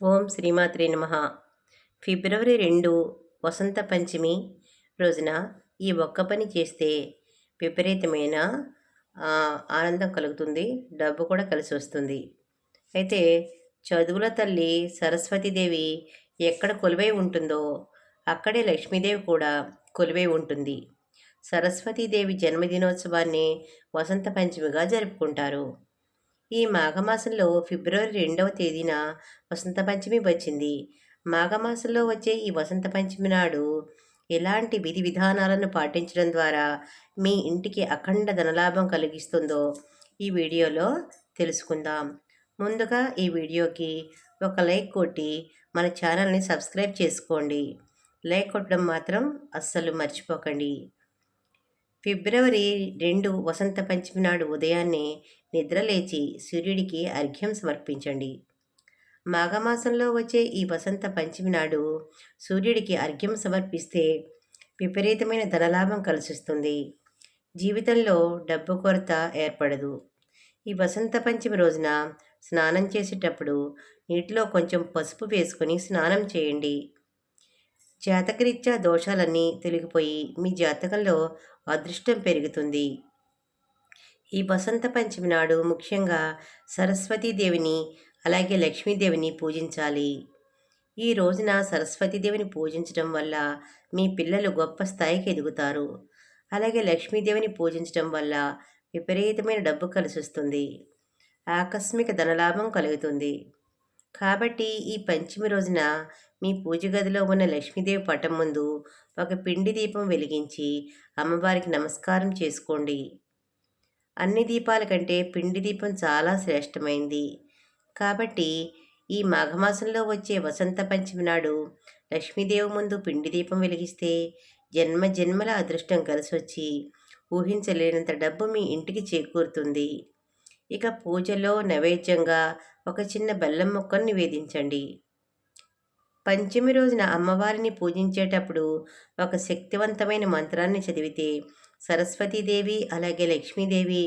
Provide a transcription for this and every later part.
ఓం శ్రీమాత్రే నమ. ఫిబ్రవరి రెండు వసంత పంచమి రోజున ఈ ఒక్క పని చేస్తే విపరీతమైన ఆనందం కలుగుతుంది డబ్బు కూడా కలిసి వస్తుంది. అయితే చదువుల తల్లి సరస్వతీదేవి ఎక్కడ కొలువై ఉంటుందో అక్కడే లక్ష్మీదేవి కూడా కొలువై ఉంటుంది. సరస్వతీదేవి జన్మదినోత్సవాన్ని వసంత పంచమిగా జరుపుకుంటారు. ఈ మాఘమాసంలో ఫిబ్రవరి రెండవ తేదీన వసంత పంచమి వచ్చింది. మాఘమాసంలో వచ్చే ఈ వసంత పంచమి నాడు ఎలాంటి విధి విధానాలను పాటించడం ద్వారా మీ ఇంటికి అఖండ ధనలాభం కలిగిస్తుందో ఈ వీడియోలో తెలుసుకుందాం. ముందుగా ఈ వీడియోకి ఒక లైక్ కొట్టి మన ఛానల్ని సబ్స్క్రైబ్ చేసుకోండి. లైక్ కొట్టడం మాత్రం అస్సలు మర్చిపోకండి. ఫిబ్రవరి రెండు వసంత పంచమి నాడు ఉదయాన్నే నిద్రలేచి సూర్యుడికి అర్ఘ్యం సమర్పించండి. మాఘమాసంలో వచ్చే ఈ వసంత పంచమి నాడు సూర్యుడికి అర్ఘ్యం సమర్పిస్తే విపరీతమైన ధనలాభం కలిసిస్తుంది జీవితంలో డబ్బు కొరత ఏర్పడదు. ఈ వసంత పంచమి రోజున స్నానం చేసేటప్పుడు నీటిలో కొంచెం పసుపు వేసుకొని స్నానం చేయండి. జాతకరీత్యా దోషాలన్నీ తొలగిపోయి మీ జాతకంలో అదృష్టం పెరుగుతుంది. ఈ వసంత పంచమి నాడు ముఖ్యంగా సరస్వతీదేవిని అలాగే లక్ష్మీదేవిని పూజించాలి. ఈ రోజున సరస్వతీదేవిని పూజించడం వల్ల మీ పిల్లలు గొప్ప స్థాయికి ఎదుగుతారు. అలాగే లక్ష్మీదేవిని పూజించడం వల్ల విపరీతమైన డబ్బు కలిసి వస్తుంది ఆకస్మిక ధనలాభం కలుగుతుంది. కాబట్టి ఈ పంచమి రోజున మీ పూజ గదిలో ఉన్న లక్ష్మీదేవి పటం ముందు ఒక పిండి దీపం వెలిగించి అమ్మవారికి నమస్కారం చేసుకోండి. అన్ని దీపాల కంటే పిండి దీపం చాలా శ్రేష్టమైంది. కాబట్టి ఈ మాఘమాసంలో వచ్చే వసంత పంచమి నాడు లక్ష్మీదేవి ముందు పిండి దీపం వెలిగిస్తే జన్మ జన్మల అదృష్టం కలిసొచ్చి ఊహించలేనంత డబ్బు మీ ఇంటికి చేకూరుతుంది. ఇక పూజలో నైవేద్యంగా ఒక చిన్న బెల్లం మొక్కను నివేదించండి. పంచమి రోజున అమ్మవారిని పూజించేటప్పుడు ఒక శక్తివంతమైన మంత్రాన్ని చదివితే సరస్వతీదేవి అలాగే లక్ష్మీదేవి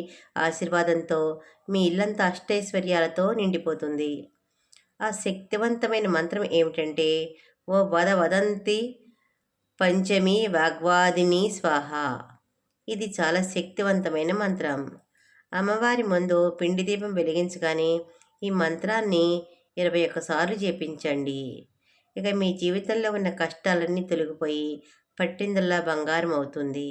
ఆశీర్వాదంతో మీ ఇల్లంతా అష్టైశ్వర్యాలతో నిండిపోతుంది. ఆ శక్తివంతమైన మంత్రం ఏమిటంటే ఓ వద వదంతి పంచమి వాగ్వాదిని స్వాహ. ఇది చాలా శక్తివంతమైన మంత్రం. అమ్మవారి ముందు పిండి దీపం వెలిగించగానే ఈ మంత్రాన్ని ఇరవై ఒక్కసార్లు చేపించండి ఇక మీ జీవితంలో ఉన్న కష్టాలన్నీ తొలగిపోయి పట్టిందల్లా బంగారం అవుతుంది.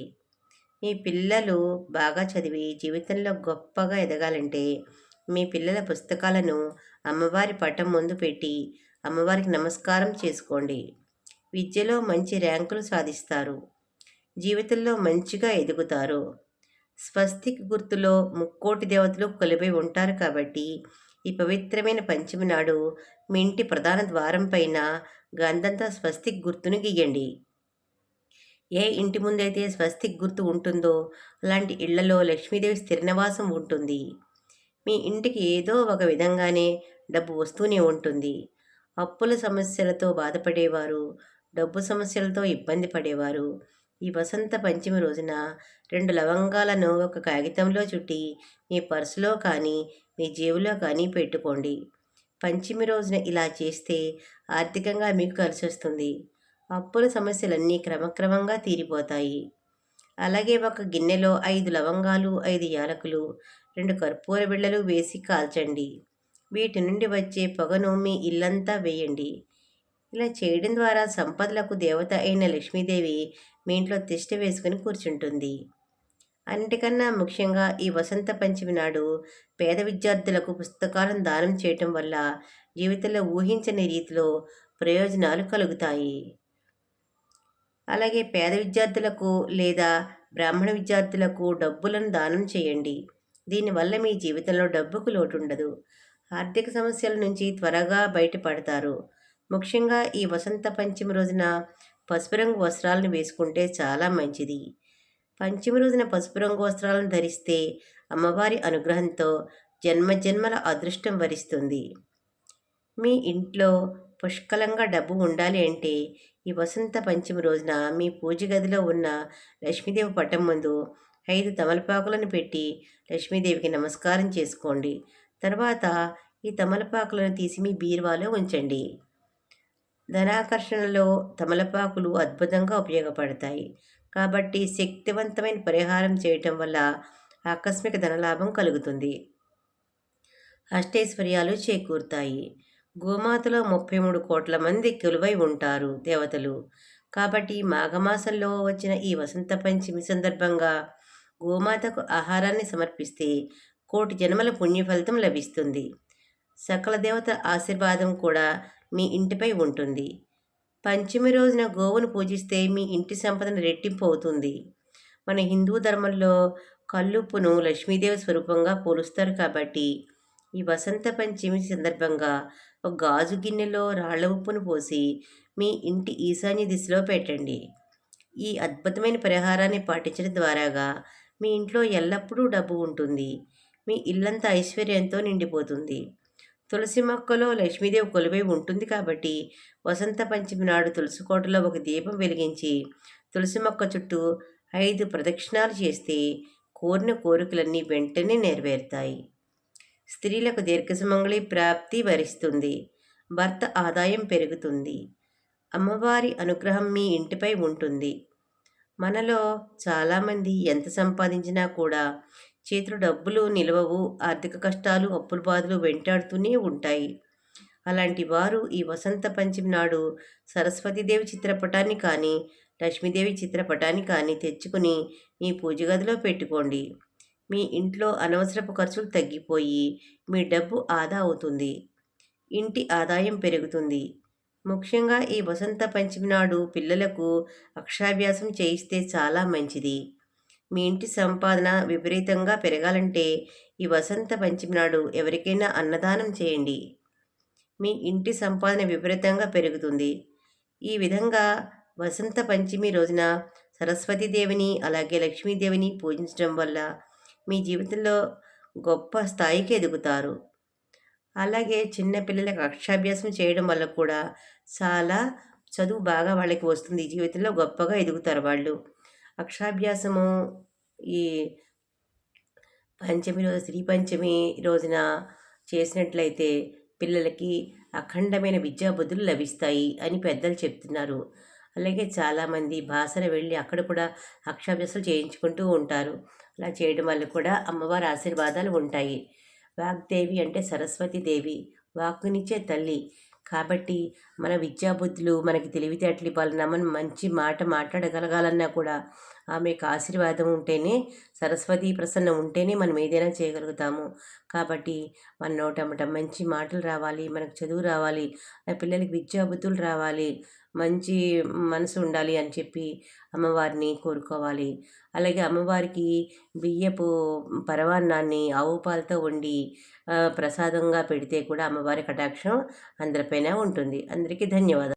మీ పిల్లలు బాగా చదివి జీవితంలో గొప్పగా ఎదగాలంటే మీ పిల్లల పుస్తకాలను అమ్మవారి పటం ముందు పెట్టి అమ్మవారికి నమస్కారం చేసుకోండి. విద్యలో మంచి ర్యాంకులు సాధిస్తారు. జీవితంలో మంచిగా ఎదుగుతారు. స్వస్తిక్ గుర్తులో ముక్కోటి దేవతలు కొలిపై ఉంటారు కాబట్టి ఈ పవిత్రమైన పంచమి నాడు మీ ఇంటి ప్రధాన ద్వారం పైన గంధంతో స్వస్తిక్ గుర్తును గీయండి. ఏ ఇంటి ముందైతే స్వస్తిక్ గుర్తు ఉంటుందో అలాంటి ఇళ్ళలో లక్ష్మీదేవి స్థిర నివాసం ఉంటుంది. మీ ఇంటికి ఏదో ఒక విధంగానే డబ్బు వస్తూనే ఉంటుంది. అప్పుల సమస్యలతో బాధపడేవారు డబ్బు సమస్యలతో ఇబ్బంది పడేవారు. ఈ వసంత పంచమి రోజున రెండు లవంగాలను ఒక కాగితంలో చుట్టి మీ పర్సులో కానీ మీ జేబులో కానీ పెట్టుకోండి. పంచమి రోజున ఇలా చేస్తే ఆర్థికంగా మీకు కలిసి వస్తుంది అప్పుల సమస్యలన్నీ క్రమక్రమంగా తీరిపోతాయి. అలాగే ఒక గిన్నెలో ఐదు లవంగాలు ఐదు యాలకులు రెండు కర్పూర బిళ్ళలు వేసి కాల్చండి. వీటి నుండి వచ్చే పొగను మీ ఇల్లంతా వేయండి. ఇలా చేయడం ద్వారా సంపదలకు దేవత అయిన లక్ష్మీదేవి మీ ఇంట్లో తిష్ట వేసుకుని కూర్చుంటుంది. అన్నిటికన్నా ముఖ్యంగా ఈ వసంత పంచమి నాడు పేద విద్యార్థులకు పుస్తకాలను దానం చేయటం వల్ల జీవితంలో ఊహించని రీతిలో ప్రయోజనాలు కలుగుతాయి. అలాగే పేద విద్యార్థులకు లేదా బ్రాహ్మణ విద్యార్థులకు డబ్బులను దానం చేయండి. దీనివల్ల మీ జీవితంలో డబ్బుకు లోటు ఉండదు ఆర్థిక సమస్యల నుంచి త్వరగా బయటపడతారు. ముఖ్యంగా ఈ వసంత పంచమి రోజున పసుపు రంగు వస్త్రాలను వేసుకుంటే చాలా మంచిది. పంచమి రోజున పసుపు రంగు వస్త్రాలను ధరిస్తే అమ్మవారి అనుగ్రహంతో జన్మజన్మల అదృష్టం వరిస్తుంది. మీ ఇంట్లో పుష్కలంగా డబ్బు ఉండాలి అంటే ఈ వసంత పంచమి రోజున మీ పూజ గదిలో ఉన్న లక్ష్మీదేవి పట్టం ముందు ఐదు తమలపాకులను పెట్టి లక్ష్మీదేవికి నమస్కారం చేసుకోండి. తర్వాత ఈ తమలపాకులను తీసి మీ బీరువాలో ఉంచండి. ధనాకర్షణలో తమలపాకులు అద్భుతంగా ఉపయోగపడతాయి. కాబట్టి శక్తివంతమైన పరిహారం చేయటం వల్ల ఆకస్మిక ధనలాభం కలుగుతుంది. అష్టైశ్వర్యాలు చేకూరుతాయి. గోమాతలో ముప్పై మూడు కోట్ల మంది కొలువై ఉంటారు దేవతలు. కాబట్టి మాఘమాసంలో వచ్చిన ఈ వసంత పంచమి సందర్భంగా గోమాతకు ఆహారాన్ని సమర్పిస్తే కోటి జన్మల పుణ్యఫలితం లభిస్తుంది. సకల దేవత ఆశీర్వాదం కూడా మీ ఇంటిపై ఉంటుంది. పంచమి రోజున గోవును పూజిస్తే మీ ఇంటి సంపదన రెట్టింపు అవుతుంది. మన హిందూ ధర్మంలో కల్లుప్పును లక్ష్మీదేవి స్వరూపంగా పోలుస్తారు కాబట్టి ఈ వసంత పంచమి సందర్భంగా ఒక గాజు గిన్నెలో రాళ్ళ ఉప్పును పోసి మీ ఇంటి ఈశాన్య దిశలో పెట్టండి. ఈ అద్భుతమైన పరిహారాన్ని పాటించడం ద్వారాగా మీ ఇంట్లో ఎల్లప్పుడూ డబ్బు ఉంటుంది. మీ ఇల్లంతా ఐశ్వర్యంతో నిండిపోతుంది. తులసి మొక్కలో లక్ష్మీదేవి కొలువై ఉంటుంది కాబట్టి వసంత పంచమి నాడు తులసి కోటలో ఒక దీపం వెలిగించి తులసి మొక్క చుట్టూ ఐదు ప్రదక్షిణాలు చేస్తే కోరిన కోరికలన్నీ వెంటనే నెరవేరుతాయి. స్త్రీలకు దీర్ఘసుమంగళి ప్రాప్తి వరిస్తుంది. భర్త ఆదాయం పెరుగుతుంది. అమ్మవారి అనుగ్రహం మీ ఇంటిపై ఉంటుంది. మనలో చాలామంది ఎంత సంపాదించినా కూడా చేతులు డబ్బులు నిలవవు ఆర్థిక కష్టాలు అప్పుల బాధలు వెంటాడుతూనే ఉంటాయి. అలాంటి వారు ఈ వసంత పంచమి నాడు సరస్వతీదేవి చిత్రపటాన్ని కానీ లక్ష్మీదేవి చిత్రపటాన్ని కానీ తెచ్చుకుని మీ పూజ గదిలో పెట్టుకోండి. మీ ఇంట్లో అనవసరపు ఖర్చులు తగ్గిపోయి మీ డబ్బు ఆదా అవుతుంది. ఇంటి ఆదాయం పెరుగుతుంది. ముఖ్యంగా ఈ వసంత పంచమి నాడు పిల్లలకు అక్షరాభ్యాసం చేయిస్తే చాలా మంచిది. మీ ఇంటి సంపాదన విపరీతంగా పెరగాలంటే ఈ వసంత పంచమి నాడు ఎవరికైనా అన్నదానం చేయండి. మీ ఇంటి సంపాదన విపరీతంగా పెరుగుతుంది. ఈ విధంగా వసంత పంచమి రోజున సరస్వతీదేవిని అలాగే లక్ష్మీదేవిని పూజించడం వల్ల మీ జీవితంలో గొప్ప స్థాయికి ఎదుగుతారు. అలాగే చిన్నపిల్లలకు అక్షరాభ్యాసం చేయడం వల్ల కూడా చాలా చదువు బాగా వాళ్ళకి వస్తుంది. జీవితంలో గొప్పగా ఎదుగుతారు వాళ్ళు. అక్షరాభ్యాసము ఈ పంచమి రోజు శ్రీ పంచమి రోజున చేసినట్లయితే పిల్లలకి అఖండమైన విద్యాబుద్ధులు లభిస్తాయి అని పెద్దలు చెప్తున్నారు. అలాగే చాలామంది భాషన వెళ్ళి అక్కడ కూడా అక్షాభ్యాసాలు చేయించుకుంటూ ఉంటారు. అలా చేయడం వల్ల కూడా అమ్మవారి ఆశీర్వాదాలు ఉంటాయి. వాగ్దేవి అంటే సరస్వతి దేవి. వాక్కునిచ్చే తల్లి. కాబట్టి మన విద్యాబుద్ధులు మనకి తెలివితేటలు ఇవ్వాలన్నా మనం మంచి మాట మాట్లాడగలగాలన్నా కూడా ఆమెకు ఆశీర్వాదం ఉంటేనే సరస్వతి ప్రసన్నం ఉంటేనే మనం ఏదైనా చేయగలుగుతాము. కాబట్టి మన నోటమ్మట మంచి మాటలు రావాలి మనకు చదువు రావాలి పిల్లలకి విద్యాబుద్ధులు రావాలి మంచి మనసు ఉండాలి అని చెప్పి అమ్మవారిని కోరుకోవాలి. అలాగే అమ్మవారికి బియ్యపు పరవాన్నాన్ని ఆవు పాలతో వండి ప్రసాదంగా పెడితే కూడా అమ్మవారి కటాక్షం అందరిపైన ఉంటుంది. అందరికీ ధన్యవాదాలు.